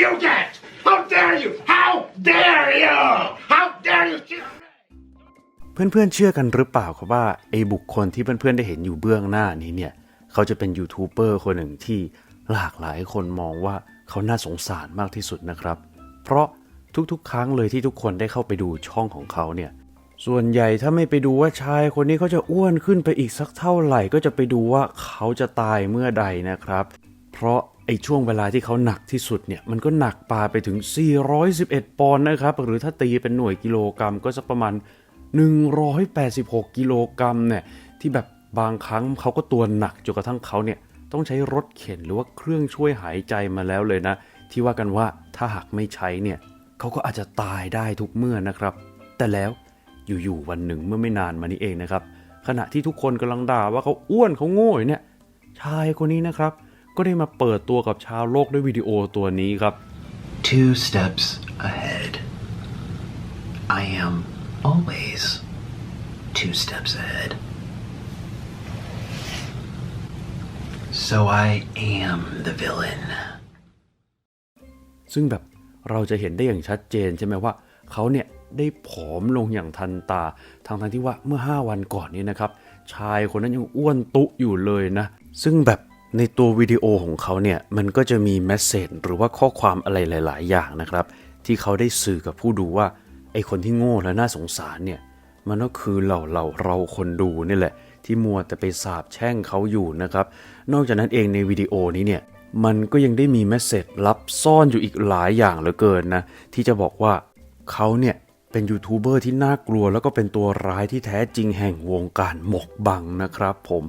you get? How dare you? How dare you? How dare you? เพื่อนๆเชื่อกันหรือเปล่าครับว่าไอ้บุคคลที่เพื่อนๆได้เห็นอยู่เบื้องหน้านี้เนี่ย เขาจะเป็นยูทูบเบอร์คนหนึ่งที่หลากหลายคนมองว่าเขาน่าสงสารมากที่สุดนะครับ เพราะทุกๆ ครั้งเลยที่ทุกคนได้เข้าไปดูช่องของเขาเนี่ย ส่วนใหญ่ถ้าไม่ไปดูว่าชายคนนี้เขาจะอ้วนขึ้นไปอีกสักเท่าไหร่ ก็จะไปดูว่าเขาจะตายเมื่อใดนะครับ เพราะ ไอ้ช่วงเวลาที่เขาหนักที่สุดเนี่ยมันก็หนักปลาไปถึง 411 ปอนด์นะครับ หรือถ้าตีเป็นหน่วยกิโลกรัมก็สักประมาณ 186 กิโลกรัมเนี่ยที่แบบบางครั้งเขาก็ตัวหนักจนกระทั่งเขาเนี่ยต้องใช้รถเข็นหรือว่าเครื่องช่วยหายใจมาแล้วเลยนะ ที่ว่ากันว่าถ้าหากไม่ใช้เนี่ยเขาก็อาจจะตายได้ทุกเมื่อนะครับ แต่แล้วอยู่ๆวันหนึ่งเมื่อไม่นานมานี้เองนะครับ ขณะที่ทุกคนกำลังด่าว่าเขาอ้วนเขาโง่เนี่ยชายคนนี้นะครับ ก็ได้มาเปิดตัวกับชาวโลกด้วยวิดีโอตัวนี้ครับ two steps ahead. I am always two steps ahead. So I am the villain. ซึ่งแบบเราจะเห็นได้อย่างชัดเจนใช่ไหมว่าเขาเนี่ยได้ผอมลงอย่างทันตา ทางทางๆที่ว่าเมื่อ 5 วันก่อนนี้นะครับ ชายคนนั้นยังอ้วนตุอยู่เลยนะ ซึ่งแบบ ในตัววิดีโอของเขาเนี่ยมันก็จะมีแมสเซจหรือว่าข้อความอะไรหลาย ๆ อย่างนะครับ ที่เขาได้สื่อกับผู้ดูว่าไอคนที่โง่และน่าสงสารเนี่ยมันก็คือเราเราเราคนดูนี่แหละ ที่มัวแต่ไปสาบแช่งเขาอยู่นะครับ นอกจากนั้นเองในวิดีโอนี้เนี่ยมันก็ยังได้มีแมสเซจลับซ่อนอยู่อีกหลายอย่างเหลือเกินนะ ที่จะบอกว่าเขาเนี่ยเป็นยูทูบเบอร์ที่น่ากลัว แล้วก็เป็นตัวร้ายที่แท้จริงแห่งวงการหมกบังนะครับผม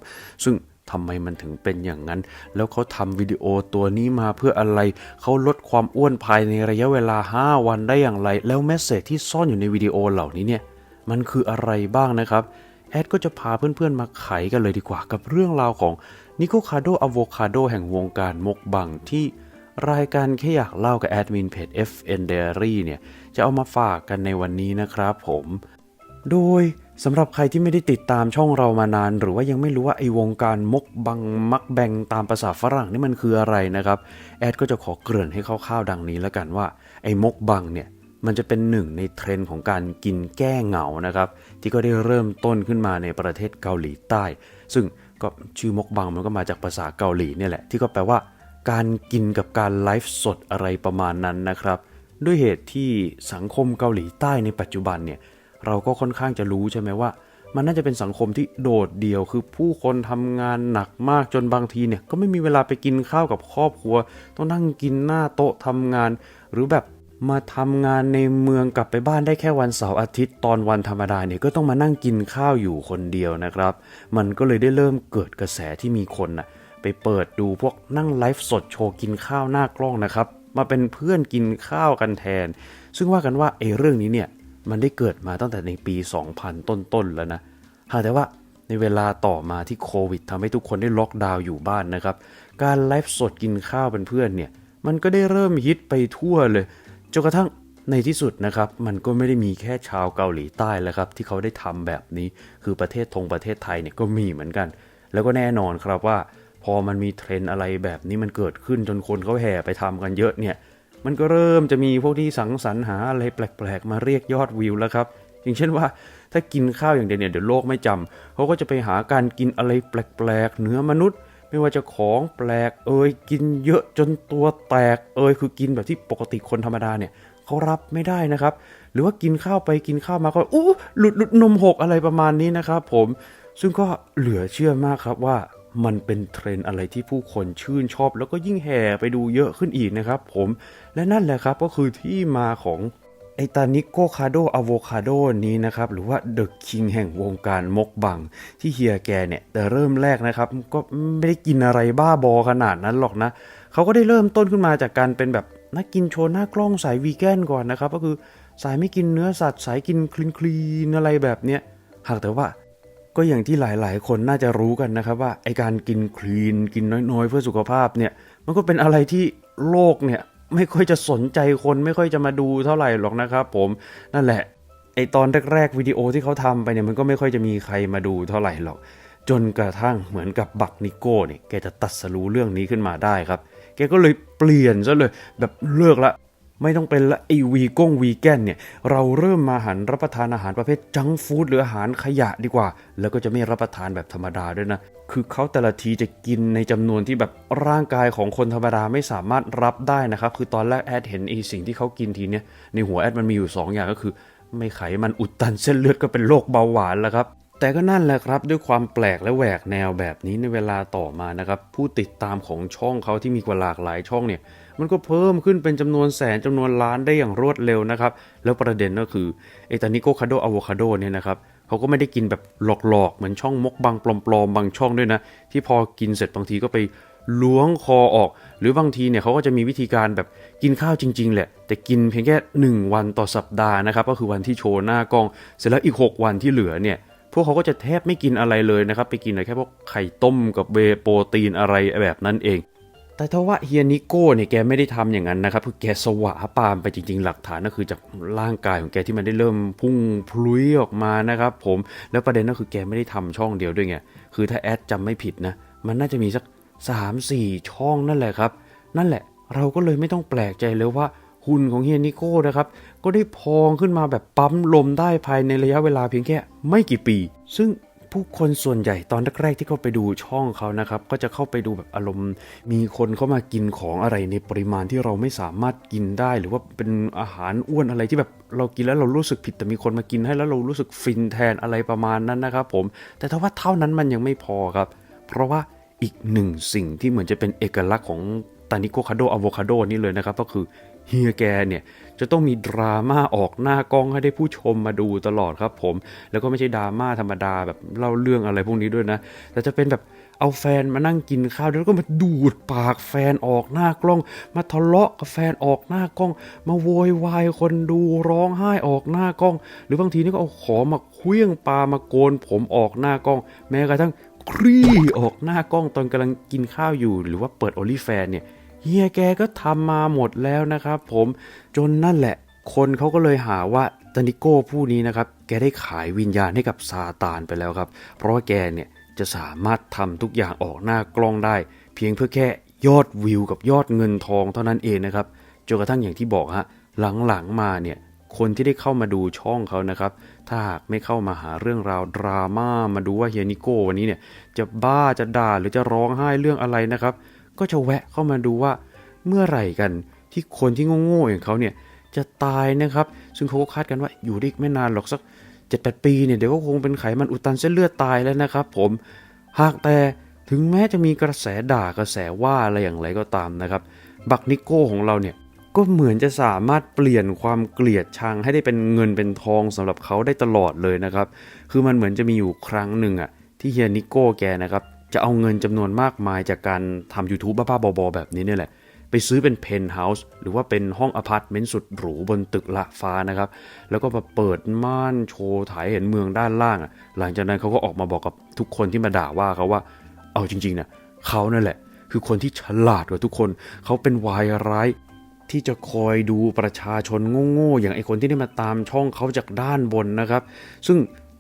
ซึ่ง ทำไมมันถึงเป็นอย่างนั้น แล้วเขาทำวิดีโอตัวนี้มาเพื่ออะไร เขาลดความอ้วนภายในระยะเวลา 5 วันได้อย่างไร แล้วแมสเซจที่ซ่อนอยู่ในวิดีโอเหล่านี้เนี่ย มันคืออะไรบ้างนะครับ แอดก็จะพาเพื่อนๆมาไขกันเลยดีกว่ากับเรื่องราวของนิโคคาโดอะโวคาโดแห่งวงการมกบังที่รายการแค่อยากเล่ากับแอดมินเพจ FN Diary เนี่ย จะเอามาฝากกันในวันนี้นะครับผม โดย สำหรับใครที่ไม่ได้ติดตามช่องเรามานาน หรือว่ายังไม่รู้ว่าไอวงการมกบังมักแบงตามภาษาฝรั่งนี่มันคืออะไรนะครับ แอดก็จะขอเกริ่นให้คร่าวๆดังนี้แล้วกันว่าไอมกบังเนี่ยมันจะเป็นหนึ่งในเทรนด์ของการกินแก้เหงานะครับ ที่ก็ได้เริ่มต้นขึ้นมาในประเทศเกาหลีใต้ ซึ่งก็ชื่อมกบังมันก็มาจากภาษาเกาหลีเนี่ยแหละ ที่ก็แปลว่า การกินกับการไลฟ์สดอะไรประมาณนั้นนะครับ ด้วยเหตุที่สังคมเกาหลีใต้ในปัจจุบันเนี่ย เราก็ค่อนข้างจะรู้ใช่ไหมว่า มันน่าจะเป็นสังคมที่โดดเดี่ยว คือผู้คนทำงานหนักมากจนบางทีเนี่ยก็ไม่มีเวลาไปกินข้าวกับครอบครัว ต้องนั่งกินหน้าโต๊ะทำงาน หรือแบบมาทำงานในเมืองกลับไปบ้านได้แค่วันเสาร์อาทิตย์ตอนวันธรรมดาเนี่ยก็ต้องมานั่งกินข้าวอยู่คนเดียวนะครับ มันก็เลยได้เริ่มเกิดกระแสที่มีคนน่ะไปเปิดดูพวกนั่งไลฟ์สดโชว์กินข้าวหน้ากล้องนะครับ มาเป็นเพื่อนกินข้าวกันแทน ซึ่งว่ากันว่าไอ้เรื่องนี้เนี่ย มันได้เกิดมาตั้งแต่ในปี 2000 ต้นๆแล้วนะหากแต่ว่าในเวลาต่อมาที่โควิดทำให้ทุกคนได้ล็อกดาวน์อยู่บ้านนะครับ การไลฟ์สดกินข้าวเป็นเพื่อนเนี่ย มันก็ได้เริ่มฮิตไปทั่วเลย จนกระทั่งในที่สุดนะครับ มันก็ไม่ได้มีแค่ชาวเกาหลีใต้แล้วครับ ที่เขาได้ทำแบบนี้ คือประเทศทงประเทศไทยเนี่ยก็มีเหมือนกัน แล้วก็แน่นอนครับว่า พอมันมีเทรนอะไรแบบนี้มันเกิดขึ้นจนคนเขาแห่ไปทำกันเยอะเนี่ย มันก็เริ่มจะมีพวกที่สังสรรหาอะไรแปลก ๆ มาเรียกยอดวิวแล้วครับ อย่างเช่นว่าถ้ากินข้าวอย่างเดียวเนี่ยเดี๋ยวโลกไม่จำเขาก็จะไปหาการกินอะไรแปลก ๆ เหนือมนุษย์ ไม่ว่าจะของแปลกเอ่ยกินเยอะจนตัวแตกเอ่ยคือกินแบบที่ปกติคนธรรมดาเนี่ยเขารับไม่ได้นะครับ หรือว่ากินข้าวไปกินข้าวมาก็อู้หลุดหลุดนมหกอะไรประมาณนี้นะครับผมซึ่งก็เหลือเชื่อมากครับว่า มันเป็นเทรนอะไรที่ผู้คนชื่นชอบ แล้วก็ยิ่งแห่ไปดูเยอะขึ้นอีกนะครับผมและนั่นแหละครับก็คือที่มาของไอตานิโกคาโดอะโวคาโดนี้นะครับ หรือว่าเดอะคิงแห่งวงการมกบัง ที่เฮียแกเนี่ย แต่เริ่มแรกนะครับ ก็ไม่ได้กินอะไรบ้าบอขนาดนั้นหรอกนะ เขาก็ได้เริ่มต้นขึ้นมาจากการเป็นแบบนักกินโชว์หน้ากล้องสายวีแกนก่อนนะครับ ก็คือสายไม่กินเนื้อสัตว์สายกินคลีนคลีนอะไรแบบเนี้ยหากแต่ว่า ก็อย่างที่หลาย ๆ คนน่าจะรู้กันนะครับว่าไอการกินคลีนกินน้อย ๆ เพื่อสุขภาพเนี่ยมันก็เป็นอะไรที่โลกเนี่ยไม่ค่อยจะสนใจคนไม่ค่อยจะมาดูเท่าไหร่หรอกนะครับผมนั่นแหละไอตอนแรก ๆ วิดีโอที่เขาทำไปเนี่ยมันก็ไม่ค่อยจะมีใครมาดูเท่าไหร่หรอก จนกระทั่งเหมือนกับบักนิโก้เนี่ยแกจะตัดสรู้เรื่องนี้ขึ้นมาได้ครับ แกก็เลยเปลี่ยนซะเลยแบบเลิกละ ไม่ต้องเป็นละไอวีกงวีแกนเนี่ยเราเริ่มมาหันรับประทานอาหารประเภทจังฟู้ดหรืออาหารขยะดีกว่า แล้วก็จะไม่รับประทานแบบธรรมดาด้วยนะ คือเขาแต่ละทีจะกินในจำนวนที่แบบร่างกายของคนธรรมดาไม่สามารถรับได้นะครับ คือตอนแรกแอดเห็นไอสิ่งที่เขากินทีเนี้ยในหัวแอดมันมีอยู่ 2 อย่างก็คือ ไม่ไขมันอุดตันเส้นเลือดก็เป็นโรคเบาหวานแล้วครับแต่ก็นั่นแหละครับด้วยความแปลกและแหวกแนวแบบนี้ในเวลาต่อมานะครับผู้ติดตามของช่องเขาที่มีกว่าหลากหลายช่องเนี่ย มันก็เพิ่มขึ้นเป็นจำนวนแสนจำนวนล้านได้อย่างรวดเร็วนะครับ แล้วประเด็นก็คือไอ้ตานิโกคาโดอะโวคาโดเนี่ยนะครับเขาก็ไม่ได้กินแบบหลอกๆ เหมือนช่องมกบังปลอมๆ บางช่องด้วยนะ ที่พอกินเสร็จบางทีก็ไปล้วงคอออก หรือบางทีเนี่ยเขาก็จะมีวิธีการแบบกินข้าวจริง ๆ แหละ แต่กินเพียงแค่ 1 วันต่อสัปดาห์นะครับ ก็คือวันที่โชว์หน้ากล้อง เสร็จแล้วอีก 6 วันที่เหลือเนี่ยพวกเขาก็จะแทบไม่กินอะไรเลยนะครับ ไปกินอะไรแค่พวกไข่ต้มกับเวโปรตีนอะไรแบบนั้นเอง แต่ถ้าว่าเฮียนิโก้เนี่ยแกไม่ได้ทำอย่างนั้นนะครับคือแกสวะปามไปจริง ๆ หลักฐานก็คือจากร่างกายของแกที่มันได้เริ่มพุ่งพลุยออกมานะครับ ผมแล้วประเด็นก็คือแกไม่ได้ทำช่องเดียวด้วยไงคือถ้าแอดจำไม่ผิดนะ มันน่าจะมีสัก 3-4 ช่องนั่นแหละครับ นั่นแหละเราก็เลยไม่ต้องแปลกใจเลยว่าหุ่นของเฮียนิโก้นะครับ ก็ได้พองขึ้นมาแบบปั๊มลมได้ภายในระยะเวลาเพียงแค่ไม่กี่ปี ซึ่ง ผู้คนส่วนใหญ่ตอนแรกๆที่เข้าไปดูช่องเขานะครับ ก็จะเข้าไปดูแบบอารมณ์ มีคนเข้ามากินของอะไรในปริมาณที่เราไม่สามารถกินได้ หรือว่าเป็นอาหารอ้วนอะไรที่แบบเรากินแล้วเรารู้สึกผิดแต่มีคนมากินให้แล้วเรารู้สึกฟินแทนอะไรประมาณนั้นนะครับผม แต่ถ้าว่าเท่านั้นมันยังไม่พอครับ เพราะว่าอีกหนึ่งสิ่งที่เหมือนจะเป็นเอกลักษณ์ของตานิโกคาโดอะโวคาโดนี่เลยนะครับ ก็คือ เฮียแกเนี่ยจะต้องมีดราม่าออกหน้ากล้องให้ได้ผู้ชมมาดูตลอดครับผม แล้วก็ไม่ใช่ดราม่าธรรมดาแบบเล่าเรื่องอะไรพวกนี้ด้วยนะ แต่จะเป็นแบบเอาแฟนมานั่งกินข้าวแล้วก็มาดูดปากแฟนออกหน้ากล้อง มาทะเลาะกับแฟนออกหน้ากล้อง มาโวยวายคนดูร้องไห้ออกหน้ากล้อง หรือบางทีนี่ก็เอาของมาเคลี้ยงปลามาโกนผมออกหน้ากล้อง แม้กระทั่งครี่ออกหน้ากล้องตอนกำลังกินข้าวอยู่ หรือว่าเปิดโอลิแฟนเนี่ย เฮียแกก็ทำมาหมดแล้วนะครับผมจนนั่นแหละ คนเขาก็เลยหาว่าตานิโก้ผู้นี้นะครับ แกได้ขายวิญญาณให้กับซาตานไปแล้วครับ เพราะว่าแกเนี่ยจะสามารถทำทุกอย่างออกหน้ากล้องได้ เพียงเพื่อแค่ยอดวิวกับยอดเงินทองเท่านั้นเองนะครับจนกระทั่งอย่างที่บอกฮะหลังๆมาเนี่ยคนที่ได้เข้ามาดูช่องเขานะครับ ถ้าหากไม่เข้ามาหาเรื่องราวดราม่ามาดูว่าเฮียนิโก้วันนี้เนี่ยจะบ้าจะด่าหรือจะร้องไห้เรื่องอะไรนะครับ ก็จะแวะเข้ามาดูว่าเมื่อไหร่กันที่คนที่โง่ๆอย่างเขาเนี่ยจะตายนะครับ ซึ่งเขาก็คาดกันว่าอยู่ได้อีกไม่นานหรอกสัก7จ็ดปีเนี่ยเดี๋ยวก็คงเป็นไขมันอุดตันเส้นเลือดตายแล้วนะครับ ผม หากแต่ถึงแม้จะมีกระแสด่ากระแสว่าอะไรอย่างไรก็ตามนะครับ บักนิโก้ของเราเนี่ยก็เหมือนจะสามารถเปลี่ยนความเกลียดชังให้ได้เป็นเงินเป็นทองสำหรับเขาได้ตลอดเลยนะครับ คือมันเหมือนจะมีอยู่ครั้งหนึ่งอะที่เฮียนิโก้แกนะครับ จะเอาเงินจำนวนมากมายจากการทำ YouTube บ้าๆบอๆแบบนี้เนี่ยแหละ ไปซื้อเป็นเพนท์เฮาส์หรือว่าเป็นห้องอพาร์ตเมนต์สุดหรูบนตึกละฟ้านะครับ แล้วก็มาเปิดม่านโชว์ถ่ายเห็นเมืองด้านล่างอะหลังจากนั้นเขาก็ออกมาบอกกับทุกคนที่มาด่าว่าเขาว่าเอาจริงๆนะเขานั่นแหละ คือคนที่ฉลาดกว่าทุกคน เขาเป็นวายร้ายที่จะคอยดูประชาชนโง่ๆอย่างไอคนที่ได้มาตามช่องเขาจากด้านบนนะครับ ซึ่ง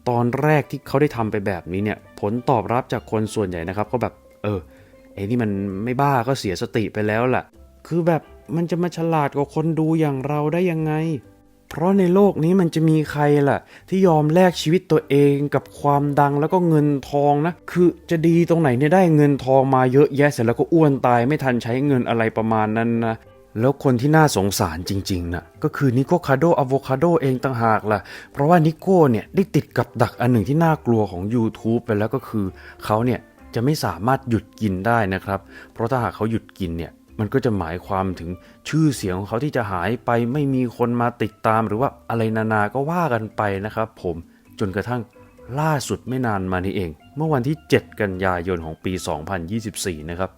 ตอนแรกที่เขาได้ทำไปแบบนี้เนี่ยผลตอบรับจากคนส่วนใหญ่นะครับ ก็แบบเออไอ้นี่มันไม่บ้าก็เสียสติไปแล้วล่ะ คือแบบมันจะมาฉลาดกว่าคนดูอย่างเราได้ยังไง เพราะในโลกนี้มันจะมีใครล่ะ ที่ยอมแลกชีวิตตัวเองกับความดังแล้วก็เงินทองนะ คือจะดีตรงไหนเนี่ยได้เงินทองมาเยอะแยะเสร็จแล้วก็อ้วนตายไม่ทันใช้เงินอะไรประมาณนั้นนะ แล้วคนที่น่าสงสารจริงๆนะก็คือนิโกคาโดอะโวคาโดเองต่างหากล่ะ เพราะว่านิโก้เนี่ยได้ติดกับดักอันหนึ่งที่น่ากลัวของ YouTube ไปแล้วก็คือ เขาเนี่ยจะไม่สามารถหยุดกินได้นะครับ เพราะถ้าหากเขาหยุดกินเนี่ยมันก็จะหมายความถึงชื่อเสียงของเขาที่จะหายไปไม่มีคนมาติดตามหรือว่าอะไรนานาก็ว่ากันไปนะครับผมจนกระทั่งล่าสุดไม่นานมานี้เอง เมื่อวันที่ 7 กันยายนของปี 2024 นะครับ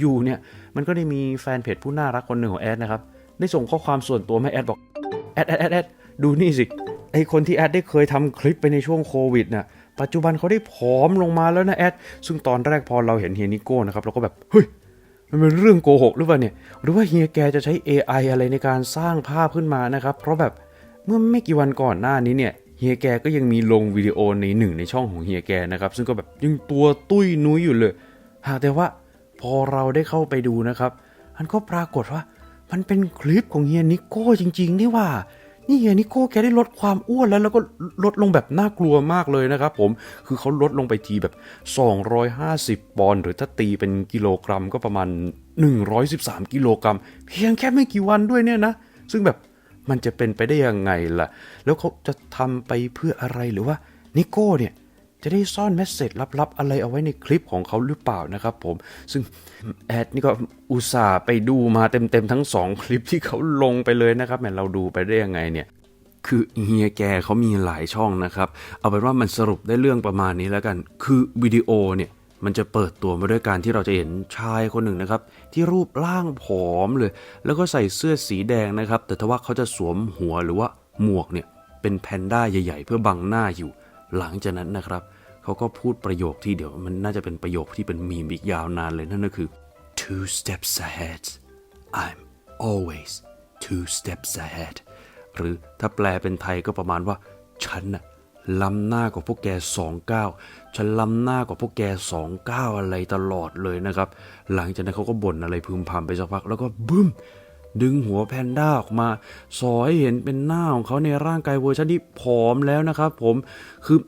อยู่ๆเนี่ยมันก็ได้มีแฟนเพจผู้น่ารักคนหนึ่งของแอดนะครับได้ส่งข้อความส่วนตัวมาแอดบอกแอดแอดแอดแอดดูนี่สิไอคนที่แอดได้เคยทำคลิปไปในช่วงโควิดน่ะปัจจุบันเขาได้ผอมลงมาแล้วนะแอดซึ่งตอนแรกพอเราเห็นเฮียนิโก้นะครับเราก็แบบเฮ้ยมันเป็นเรื่องโกหกหรือเปล่าเนี่ยหรือว่าเฮียแกจะใช้ AI อะไรในการสร้างภาพขึ้นมานะครับ เพราะแบบเมื่อไม่กี่วันก่อนหน้านี้เนี่ยเฮียแกก็ยังมีลงวิดีโอในหนึ่งในช่องของเฮียแกนะครับ ซึ่งก็แบบยังตัวตุ้ยนุ้ยอยู่เลย หากแต่ว่า พอเราได้เข้าไปดูนะครับมันก็ปรากฏว่า มันเป็นคลิปของเฮียนิโก้จริงๆนี่ว่า นี่เฮียนิโก้แกได้ลดความอ้วนแล้วแล้วก็ลดลงแบบน่ากลัวมากเลยนะครับผมคือเขาลดลงไปทีแบบ 250 ปอนด์หรือถ้าตีเป็นกิโลกรัมก็ประมาณ 113 กิโลกรัม เพียงแค่ไม่กี่วันด้วยเนี่ยนะ ซึ่งแบบมันจะเป็นไปได้ยังไงล่ะ แล้วเขาจะทำไปเพื่ออะไรหรือว่านิโก้เนี่ย จะได้ซ่อนเมสเซจลับๆ อะไรเอาไว้ในคลิปของเขาหรือเปล่านะครับผม ซึ่งแอดนี่ก็อุตส่าห์ไปดูมาเต็มๆทั้งสองคลิปที่เขาลงไปเลยนะครับแหมเราดูไปได้ยังไงเนี่ยคือเฮียแกเขามีหลายช่องนะครับ เอาเป็นว่ามันสรุปได้เรื่องประมาณนี้แล้วกัน คือวิดีโอเนี่ยมันจะเปิดตัวมาด้วยการที่เราจะเห็นชายคนหนึ่งนะครับ ที่รูปร่างผอมเลย แล้วก็ใส่เสื้อสีแดงนะครับ แต่ทว่าเขาจะสวมหัวหรือว่าหมวกเนี่ยเป็นแพนด้าใหญ่ ๆ เพื่อบังหน้าอยู่ หลังจากนั้นนะครับ เขาก็พูดประโยคที่เดี๋ยวมันน่าจะเป็นประโยคที่เป็นมีมอีกยาวนานเลยนั่นก็คือ two steps ahead I'm always two steps ahead หรือถ้าแปลเป็นไทยก็ประมาณว่า ฉันน่ะล้ำหน้ากว่าพวกแกสองก้าวฉันล้ำหน้ากว่าพวกแกสองก้าวอะไรตลอดเลยนะครับ หลังจากนั้นเขาก็บ่นอะไรพึมพำไปสักพัก แล้วก็บึ้ม ดึงหัวแพนด้าออกมา สอให้เห็นเป็นหน้าของเขาในร่างกายเวอร์ชันที่ผอมแล้วนะครับผมคือ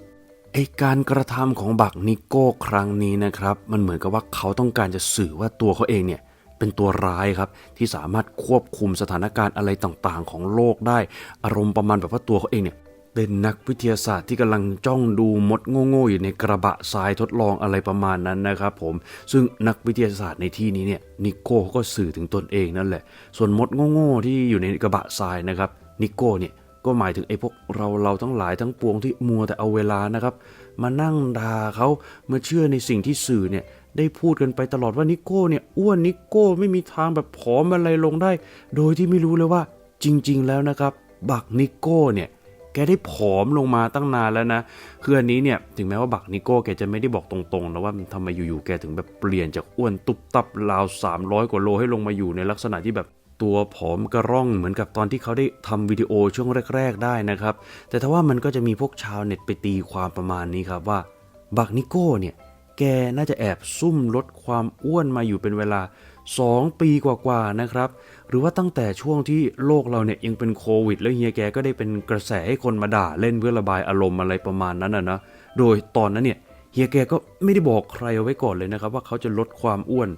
ไอการกระทำของบักนิโก้ครั้งนี้นะครับ มันเหมือนกับว่าเขาต้องการจะสื่อว่าตัวเขาเองเนี่ยเป็นตัวร้ายครับ ที่สามารถควบคุมสถานการณ์อะไรต่างๆ ของโลกได้ อารมณ์ประมาณแบบว่าตัวเขาเองเนี่ย เป็นนักวิทยาศาสตร์ที่กำลังจ้องดูมดโง่ๆอยู่ในกระบะทรายทดลองอะไรประมาณนั้นนะครับผมซึ่งนักวิทยาศาสตร์ในที่นี้เนี่ยนิโก้เขาก็สื่อถึงตนเองนั่นแหละ ส่วนมดโง่ๆที่อยู่ในกระบะทรายนะครับนิโก้เนี่ยก็หมายถึงไอ้พวกเราเราทั้งหลายทั้งปวงที่มัวแต่เอาเวลานะครับ มานั่งด่าเขาเมื่อเชื่อในสิ่งที่สื่อเนี่ยได้พูดกันไปตลอดว่านิโก้เนี่ยอ้วนนิโก้ไม่มีทางแบบผอมอะไรลงได้ โดยที่ไม่รู้เลยว่าจริง ๆ แล้วนะครับ บักนิโก้เนี่ย แกได้ผอมลงมาตั้งนานแล้วนะคืออันนี้เนี่ยถึงแม้ว่าบักนิโก้แกจะไม่ได้บอกตรงๆนะว่าทำไมอยู่ๆแกถึงแบบเปลี่ยนจากอ้วนตุบตับราว 300 กว่าโลให้ลงมาอยู่ในลักษณะที่แบบตัวผอมกระร่องเหมือนกับตอนที่เขาได้ทำวิดีโอช่วงแรก ๆ ได้นะครับ แต่ถ้าว่ามันก็จะมีพวกชาวเน็ตไปตีความประมาณนี้ครับว่าบักนิโก้เนี่ยแกน่าจะแอบซุ่มลดความอ้วนมาอยู่เป็นเวลา 2 ปีกว่าๆนะครับ หรือว่าตั้งแต่ช่วงที่โลกเราเนี่ยยังเป็นโควิด แล้วเฮียแกก็ได้เป็นกระแสให้คนมาด่าเล่นเพื่อระบายอารมณ์อะไรประมาณนั้นนะนะ โดยตอนนั้นเนี่ยเฮียแกก็ไม่ได้บอกใครเอาไว้ก่อนเลยนะครับ ว่าเขาจะลดความอ้วน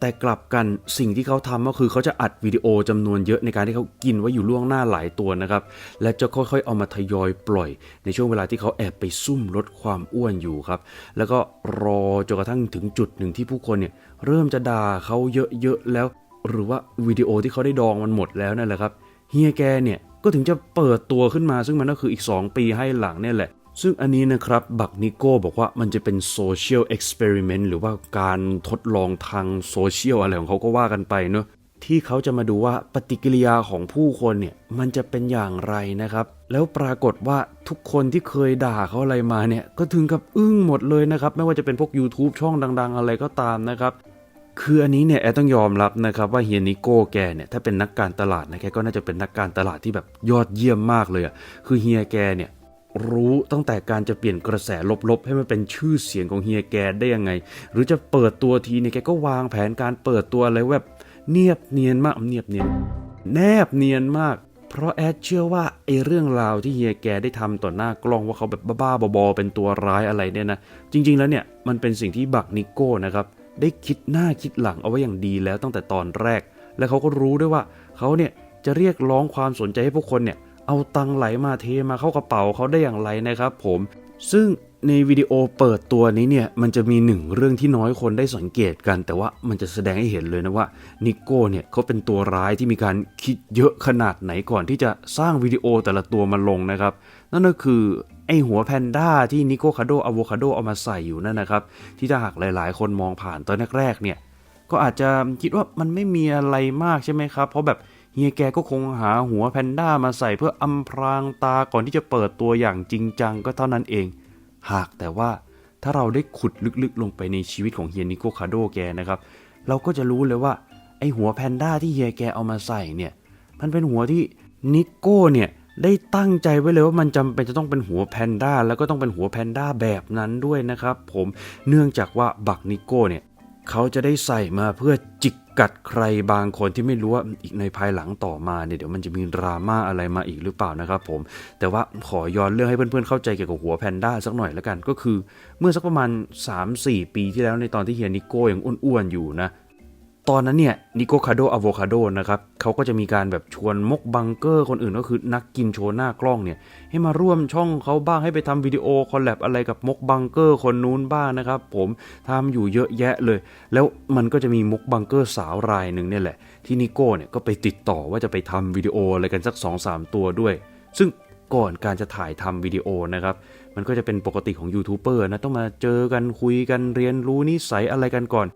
แต่กลับกันสิ่งที่เขาทำก็คือเขาจะอัดวิดีโอจำนวนเยอะในการที่เขากินไว้อยู่ล่วงหน้าหลายตัวนะครับ และจะค่อยๆเอามาทยอยปล่อย ในช่วงเวลาที่เขาแอบไปซุ่มลดความอ้วนอยู่ครับ แล้วก็รอจนกระทั่งถึงจุดหนึ่งที่ผู้คนเนี่ยเริ่มจะด่าเขาเยอะๆแล้ว หรือว่าวิดีโอที่เขาได้ดองมันหมดแล้วนั่นแหละครับเฮียแกเนี่ยก็ถึงจะเปิดตัวขึ้นมาซึ่งมันก็คืออีก 2 ปีให้หลังเนี่ยแหละ ซึ่งอันนี้นะครับ บักนิโก้บอกว่ามันจะเป็นโซเชียลเอ็กซ์เพร์เมนต์หรือว่าการทดลองทางโซเชียลอะไรของเขาก็ว่ากันไปเนอะที่เขาจะมาดูว่าปฏิกิริยาของผู้คนเนี่ยมันจะเป็นอย่างไรนะครับ แล้วปรากฏว่าทุกคนที่เคยด่าเขาอะไรมาเนี่ยก็ถึงกับอึ้งหมดเลยนะครับ ไม่ว่าจะเป็นพวก YouTube ช่องดัง ๆ อะไรก็ตามนะครับ คืออันนี้เนี่ยแอต้องยอมรับนะครับว่าเฮียนิโก้แกเนี่ยถ้าเป็นนักการตลาดนะแกก็น่าจะเป็นนักการตลาดที่แบบยอดเยี่ยมมากเลยอะคือเฮียแกเนี่ย รู้ตั้งแต่การจะเปลี่ยนกระแสลบๆ ให้มันเป็นชื่อเสียงของเฮียแกได้ยังไง หรือจะเปิดตัวทีเนี่ยแกก็วางแผนการเปิดตัวอะไรแบบเนียบเนียนมากเนียบเนียนแนบเนียนมาก เพราะแอดเชื่อว่าไอ้เรื่องราวที่เฮียแกได้ทำต่อหน้ากล้องว่าเขาแบบบ้าๆบอๆเป็นตัวร้ายอะไรเนี่ยนะจริง ๆแล้วเนี่ยมันเป็นสิ่งที่บักนิโก้นะครับได้คิดหน้าคิดหลังเอาไว้อย่างดีแล้วตั้งแต่ตอนแรก และเขาก็รู้ด้วยว่าเขาเนี่ยจะเรียกร้องความสนใจให้พวกคนเนี่ย เอาตังไหลมาเทมาเข้ากระเป๋าเขาได้อย่างไรนะครับผมซึ่งในวิดีโอเปิดตัวนี้เนี่ยมันจะมีหนึ่งเรื่องที่น้อยคนได้สังเกตกัน แต่ว่ามันจะแสดงให้เห็นเลยนะว่านิโก้เนี่ยเขาเป็นตัวร้ายที่มีการคิดเยอะขนาดไหนก่อนที่จะสร้างวิดีโอแต่ละตัวมาลงนะครับ นั่นก็คือไอหัวแพนด้าที่นิโก้คาโดอะโวคาโดเอามาใส่อยู่นั่นนะครับ ที่ถ้าหากหลาย ๆ คนมองผ่านตอนแรกๆเนี่ยก็อาจจะคิดว่ามันไม่มีอะไรมากใช่ไหมครับ เพราะแบบ เฮียแกก็คงหาหัวแพนด้ามาใส่เพื่ออำพรางตาก่อนที่จะเปิดตัวอย่างจริงจังก็เท่านั้นเอง หากแต่ว่าถ้าเราได้ขุดลึกๆลงไปในชีวิตของเฮียนิโกคาโดแกนะครับ เราก็จะรู้เลยว่าไอหัวแพนด้าที่เฮียแกเอามาใส่เนี่ย มันเป็นหัวที่นิโก้เนี่ยได้ตั้งใจไว้เลยว่ามันจำเป็นจะต้องเป็นหัวแพนด้าแล้วก็ต้องเป็นหัวแพนด้าแบบนั้นด้วยนะครับ ผมเนื่องจากว่าบักนิโก้เนี่ยเขาจะได้ใส่มาเพื่อจิก กัดใครบางคนที่ไม่รู้ว่าอีกในภายหลังต่อมาเนี่ยเดี๋ยวมันจะมีดราม่าอะไรมาอีกหรือเปล่านะครับผม แต่ว่าขอย้อนเรื่องให้เพื่อนๆเข้าใจเกี่ยวกับหัวแพนด้าสักหน่อยแล้วกันก็คือ เมื่อสักประมาณ 3-4 ปีที่แล้วในตอนที่เฮียนิโก้ยังอ้วนๆอยู่นะ ตอนนั้นเนี่ยนิโกคาโดอะโวคาโดนะครับเขาก็จะมีการแบบชวนมกบังเกอร์คนอื่นก็คือนักกินโชว์หน้ากล้องเนี่ยให้มาร่วมช่องเขาบ้างให้ไปทำวิดีโอคอลแลบอะไรกับมกบังเกอร์คนนู้นบ้างนะครับผมทำอยู่เยอะแยะเลย แล้วมันก็จะมีมกบังเกอร์สาวรายหนึ่งเนี่ยแหละที่นิโก้เนี่ยก็ไปติดต่อว่าจะไปทำวิดีโออะไรกันสัก 2-3 ตัวด้วย ซึ่งก่อนการจะถ่ายทำวิดีโอนะครับ มันก็จะเป็นปกติของยูทูบเบอร์นะต้องมาเจอกันคุยกันเรียนรู้นิสัยอะไรกันก่อน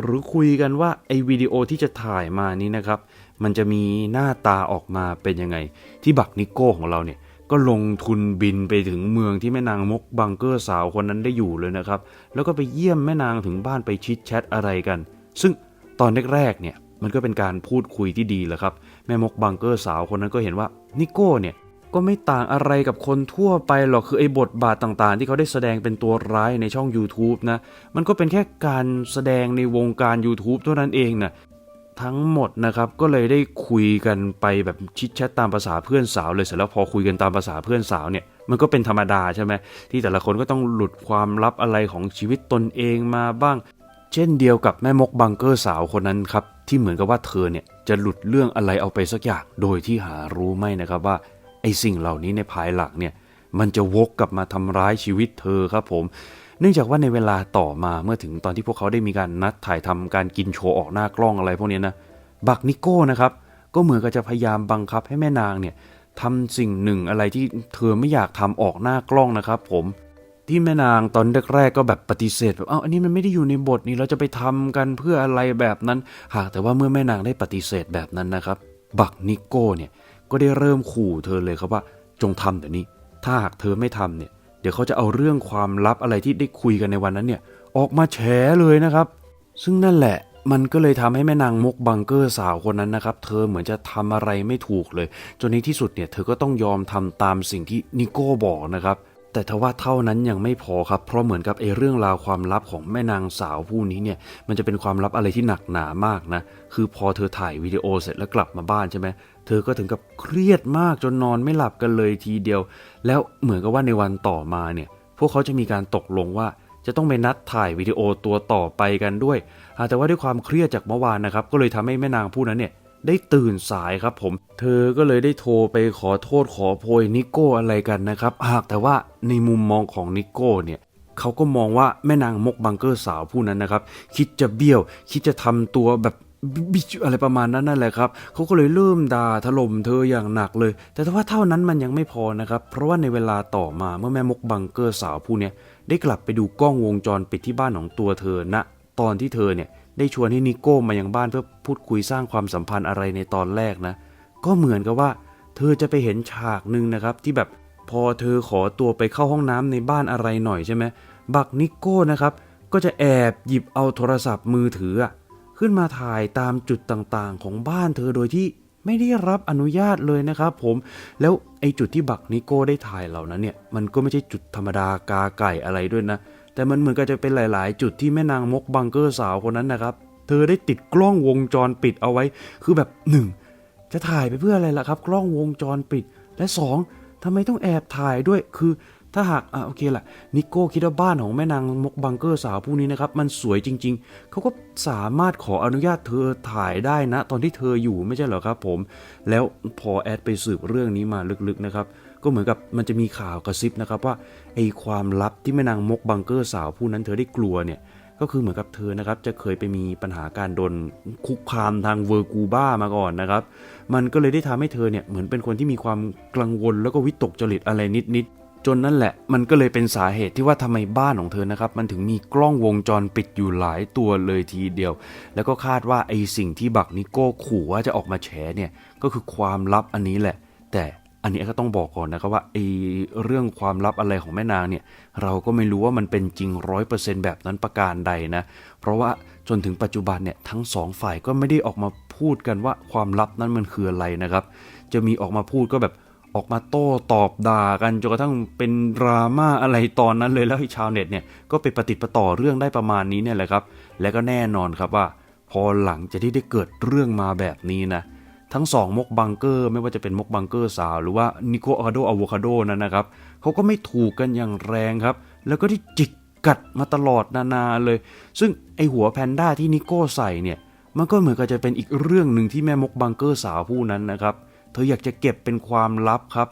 หรือคุยกันว่าไอ้วิดีโอที่จะถ่ายมานี้นะครับ มันจะมีหน้าตาออกมาเป็นยังไง ที่บักนิโก้ของเราเนี่ยก็ลงทุนบินไปถึงเมืองที่แม่นางมกบังเกอร์สาวคนนั้นได้อยู่เลยนะครับ แล้วก็ไปเยี่ยมแม่นางถึงบ้านไปชิดแชทอะไรกัน ซึ่งตอนแรกๆเนี่ยมันก็เป็นการพูดคุยที่ดีแหละครับ แม่มกบังเกอร์สาวคนนั้นก็เห็นว่านิโก้เนี่ย ก็ไม่ต่างอะไรกับคนทั่วไปหรอกคือไอ้บทบาทต่างๆ ที่เขาได้แสดงเป็นตัวร้ายในช่อง YouTube นะ มันก็เป็นแค่การแสดงในวงการ YouTube เท่านั้นเองนะทั้งหมดนะครับก็เลยได้คุยกันไปแบบชิดแชทตามภาษาเพื่อนสาวเลยเสร็จแล้วพอคุยกันตามภาษาเพื่อนสาวเนี่ยมันก็เป็นธรรมดาใช่ไหมที่แต่ละคนก็ต้องหลุดความลับอะไรของชีวิตตนเองมาบ้าง เช่นเดียวกับแม่มกบังเกอร์สาวคนนั้นครับที่เหมือนกับว่าเธอเนี่ยจะหลุดเรื่องอะไรเอาไปสักอย่างโดยที่หารู้ไม่นะครับว่า ไอ้สิ่งเหล่านี้ในภายหลังเนี่ยมันจะวกกลับมาทำร้ายชีวิตเธอครับผม เนื่องจากว่าในเวลาต่อมาเมื่อถึงตอนที่พวกเขาได้มีการนัดถ่ายทำการกินโชว์ออกหน้ากล้องอะไรพวกนี้นะบักนิโก้นะครับก็เหมือนกับจะพยายามบังคับให้แม่นางเนี่ยทำสิ่งหนึ่งอะไรที่เธอไม่อยากทำออกหน้ากล้องนะครับผมที่แม่นางตอนแรกๆก็แบบปฏิเสธแบบเอ้าอันนี้มันไม่ได้อยู่ในบทนี้เราจะไปทำกันเพื่ออะไรแบบนั้น หากแต่ว่าเมื่อแม่นางได้ปฏิเสธแบบนั้นนะครับ บักนิโก้เนี่ย ก็ได้เริ่มขู่เธอเลยครับว่าจงทำเดี๋ยวนี้ ถ้าหากเธอไม่ทำเนี่ย เดี๋ยวเขาจะเอาเรื่องความลับอะไรที่ได้คุยกันในวันนั้นเนี่ย ออกมาแฉเลยนะครับ ซึ่งนั่นแหละมันก็เลยทำให้แม่นางมกบังเกอร์สาวคนนั้นนะครับ เธอเหมือนจะทำอะไรไม่ถูกเลย จนในที่สุดเนี่ย เธอก็ต้องยอมทำตามสิ่งที่นิโก้บอกนะครับ แต่ทว่าเท่านั้นยังไม่พอครับ เพราะเหมือนกับไอ้เรื่องราวความลับของแม่นางสาวผู้นี้เนี่ย มันจะเป็นความลับอะไรที่หนักหนามากนะ คือพอเธอถ่ายวิดีโอเสร็จแล้วกลับมาบ้านใช่ไหม เธอก็ถึงกับเครียดมากจนนอนไม่หลับกันเลยทีเดียว แล้วเหมือนกับว่าในวันต่อมาเนี่ย พวกเขาจะมีการตกลงว่าจะต้องไปนัดถ่ายวิดีโอตัวต่อไปกันด้วย แต่ว่าด้วยความเครียดจากเมื่อวานนะครับ ก็เลยทำให้แม่นางผู้นั้นเนี่ย ได้ตื่นสายครับผม เธอก็เลยได้โทรไปขอโทษขอโพยนิโก้อะไรกันนะครับ หากแต่ว่าในมุมมองของนิโก้เนี่ยเขาก็มองว่าแม่นางมกบังเกอร์สาวผู้นั้นนะครับ คิดจะเบี้ยว คิดจะทำตัวแบบบิชอะไรประมาณนั้นนั่นแหละครับเขาก็เลยเริ่มด่าถล่มเธออย่างหนักเลย แต่ว่าเท่านั้นมันยังไม่พอนะครับ เพราะว่าในเวลาต่อมาเมื่อแม่มกบังเกอร์สาวผู้นี้ได้กลับไปดูกล้องวงจรปิดที่บ้านของตัวเธอณตอนที่เธอเนี่ย ได้ชวนให้นิโก้มายังบ้านเพื่อพูดคุยสร้างความสัมพันธ์อะไรในตอนแรกนะ ก็เหมือนกับว่า เธอจะไปเห็นฉากหนึ่งนะครับ ที่แบบพอเธอขอตัวไปเข้าห้องน้ำในบ้านอะไรหน่อยใช่ไหมบักนิโก้นะครับ ก็จะแอบหยิบเอาโทรศัพท์มือถือ ขึ้นมาถ่ายตามจุดต่างๆ ของบ้านเธอโดยที่ไม่ได้รับอนุญาตเลยนะครับผม แล้วไอ้จุดที่บักนิโก้ได้ถ่ายเหล่านั้นเนี่ย มันก็ไม่ใช่จุดธรรมดากาไก่อะไรด้วยนะ แต่มันเหมือนกับจะเป็นหลาย ๆ จุดที่แม่นางมกบังเกอร์สาวคนนั้นนะครับ เธอได้ติดกล้องวงจรปิดเอาไว้ คือแบบหนึ่งจะถ่ายไปเพื่ออะไรล่ะครับ กล้องวงจรปิด และสองทำไมต้องแอบถ่ายด้วย คือถ้าหาก อะโอเคล่ะนิโก้คิดว่าบ้านของแม่นางมกบังเกอร์สาวผู้นี้นะครับ มันสวยจริง ๆ เขาก็สามารถขออนุญาตเธอถ่ายได้นะ ตอนที่เธออยู่ไม่ใช่เหรอครับผม แล้วพอแอดไปสืบเรื่องนี้มาลึก ๆ นะครับ ก็เหมือนกับมันจะมีข่าวกระซิบนะครับว่าไอ้ความลับที่แม่นางมกบังเกอร์สาวผู้นั้นเธอได้กลัวเนี่ยก็คือเหมือนกับเธอนะครับจะเคยไปมีปัญหาการโดนคุกคามทางเวอร์กูบ้ามาก่อนนะครับ มันก็เลยได้ทำให้เธอเนี่ยเหมือนเป็นคนที่มีความกังวลแล้วก็วิตกจริตอะไรนิดๆจนนั่นแหละ มันก็เลยเป็นสาเหตุที่ว่าทำไมบ้านของเธอนะครับ มันถึงมีกล้องวงจรปิดอยู่หลายตัวเลยทีเดียว แล้วก็คาดว่าไอ้สิ่งที่บักนิโก้ขู่ว่าจะออกมาแฉเนี่ยก็คือความลับอันนี้แหละ แต่ อันนี้ก็ต้องบอกก่อนนะครับว่าไอเรื่องความลับอะไรของแม่นางเนี่ยเราก็ไม่รู้ว่ามันเป็นจริงร้อยเปอร์เซ็นแบบนั้นประการใดนะ เพราะว่าจนถึงปัจจุบันเนี่ยทั้งสองฝ่ายก็ไม่ได้ออกมาพูดกันว่าความลับนั้นมันคืออะไรนะครับ จะมีออกมาพูดก็แบบออกมาโต้ตอบด่ากันจนกระทั่งเป็นดราม่าอะไรตอนนั้นเลยแล้วชาวเน็ตเนี่ยก็ไปประติประต่อเรื่องได้ประมาณนี้เนี่ยแหละครับ และก็แน่นอนครับว่า พอหลังจากที่ได้เกิดเรื่องมาแบบนี้นะ ทั้งสองมกบังเกอร์ ไม่ว่าจะเป็นมกบังเกอร์สาว หรือว่านิโคอะคาโดอะโวคาโดนั้นนะครับเขาก็ไม่ถูกกันอย่างแรงครับ แล้วก็ที่จิกกัดมาตลอดนานาเลย ซึ่งไอหัวแพนด้าที่นิโก้ใส่เนี่ยมันก็เหมือนกับจะเป็นอีกเรื่องหนึ่งที่แม่มกบังเกอร์สาวผู้นั้นนะครับ เธออยากจะเก็บเป็นความลับครับ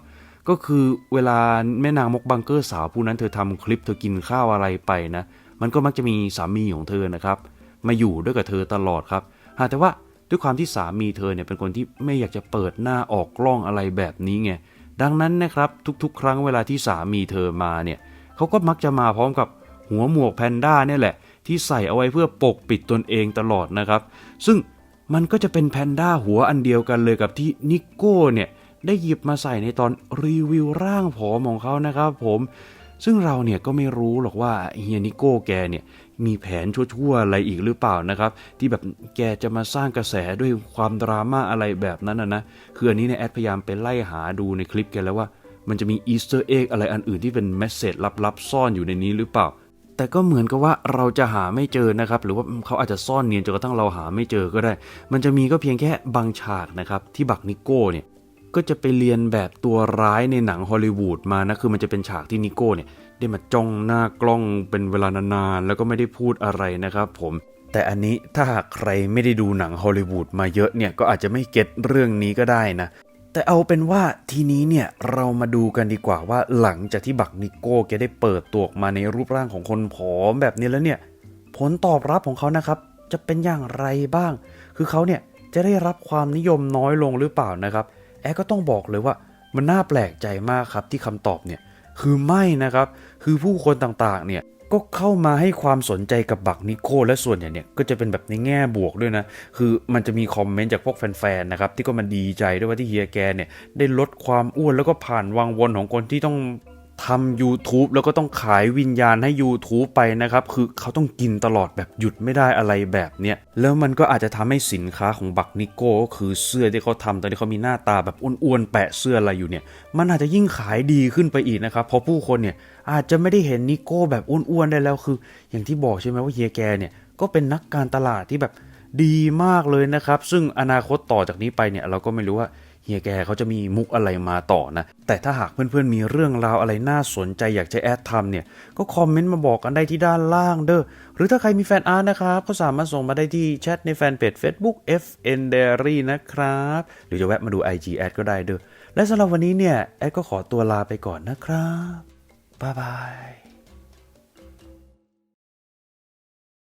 ก็คือเวลาแม่นางมกบังเกอร์สาวผู้นั้น เธอทำคลิปเธอกินข้าวอะไรไปนะ มันก็มักจะมีสามีของเธอนะครับ มาอยู่ด้วยกับเธอตลอดครับ หากแต่ว่า ด้วยความที่สามีเธอเนี่ยเป็นคนที่ไม่อยากจะเปิดหน้าออกกล้องอะไรแบบนี้ไงดังนั้นนะครับทุกๆ ครั้งเวลาที่สามีเธอมาเนี่ยเขาก็มักจะมาพร้อมกับหัวหมวกแพนด้าเนี่ยแหละ ที่ใส่เอาไว้เพื่อปกปิดตนเองตลอดนะครับ ซึ่งมันก็จะเป็นแพนด้าหัวอันเดียวกันเลยกับที่นิโก้เนี่ยได้หยิบมาใส่ในตอนรีวิวร่างผอมของเขานะครับผมซึ่งเราเนี่ยก็ไม่รู้หรอกว่าเฮียนิโก้แกเนี่ย มีแผนชั่วๆอะไรอีกหรือเปล่านะครับ ที่แบบแกจะมาสร้างกระแสด้วยความดราม่าอะไรแบบนั้นนะนะคืออันนี้เนี่ยแอดพยายามไปไล่หาดูในคลิปแกแล้วว่า มันจะมีอีสเตอร์เอ็กอะไรอันอื่นที่เป็นเมสเซจลับๆ ซ่อนอยู่ในนี้หรือเปล่า แต่ก็เหมือนกับว่าเราจะหาไม่เจอนะครับ หรือว่าเขาอาจจะซ่อนเนียนจนกระทั่งเราหาไม่เจอก็ได้ มันจะมีก็เพียงแค่บางฉากนะครับที่บักนิโก้เนี่ยก็จะไปเรียนแบบตัวร้ายในหนังฮอลลีวูดมานะคือมันจะเป็นฉากที่นิโก้เนี่ย ได้มาจ้องหน้ากล้องเป็นเวลานานๆแล้วก็ไม่ได้พูดอะไรนะครับผมแต่อันนี้ถ้าหากใครไม่ได้ดูหนังฮอลลีวูดมาเยอะเนี่ยก็อาจจะไม่เก็ตเรื่องนี้ก็ได้นะแต่เอาเป็นว่าทีนี้เนี่ยเรามาดูกันดีกว่าว่าหลังจากที่บักนิโก้แกได้เปิดตัวออกมาในรูปร่างของคนผอมแบบนี้แล้วเนี่ยผลตอบรับของเขานะครับจะเป็นอย่างไรบ้าง คือเขาเนี่ยจะได้รับความนิยมน้อยลงหรือเปล่านะครับ แอก็ต้องบอกเลยว่ามันน่าแปลกใจมากครับที่คำตอบเนี่ย คือไม่นะครับ คือผู้คนต่างๆ เนี่ยก็เข้ามาให้ความสนใจกับบักนิโคและส่วนใหญ่เนี่ยก็จะเป็นแบบในแง่บวกด้วยนะ คือมันจะมีคอมเมนต์จากพวกแฟนๆนะครับที่ก็มาดีใจด้วยว่าที่เฮียแกเนี่ยได้ลดความอ้วนแล้วก็ผ่านวังวนของคนที่ต้อง ทำ YouTube แล้วก็ต้องขายวิญญาณให้ YouTube ไปนะครับ คือเขาต้องกินตลอดแบบหยุดไม่ได้อะไรแบบเนี้ย แล้วมันก็อาจจะทำให้สินค้าของบักนิโก้ก็คือเสื้อที่เขาทำตอนที่เขามีหน้าตาแบบอ้วนๆแปะเสื้ออะไรอยู่เนี่ย มันอาจจะยิ่งขายดีขึ้นไปอีกนะครับ เพราะผู้คนเนี่ยอาจจะไม่ได้เห็นนิโก้แบบอ้วนๆได้แล้วคือ อย่างที่บอกใช่ไหมว่าเฮียแกเนี่ยก็เป็นนักการตลาดที่แบบดีมากเลยนะครับ ซึ่งอนาคตต่อจากนี้ไปเนี่ยเราก็ไม่รู้ว่า เฮียแกเขาจะมีมุกอะไรมาต่อนะ แต่ถ้าหากเพื่อนๆมีเรื่องราวอะไรน่าสนใจอยากจะแอดทำเนี่ย ก็คอมเมนต์มาบอกกันได้ที่ด้านล่างเด้อ หรือถ้าใครมีแฟนอาร์ตนะครับก็สามารถส่งมาได้ที่แชทในแฟนเพจ Facebook FN Diary นะครับ หรือจะแวะมาดู IG แอดก็ได้เด้อ และสำหรับวันนี้เนี่ย แอดก็ขอตัวลาไปก่อนนะครับบ๊ายบาย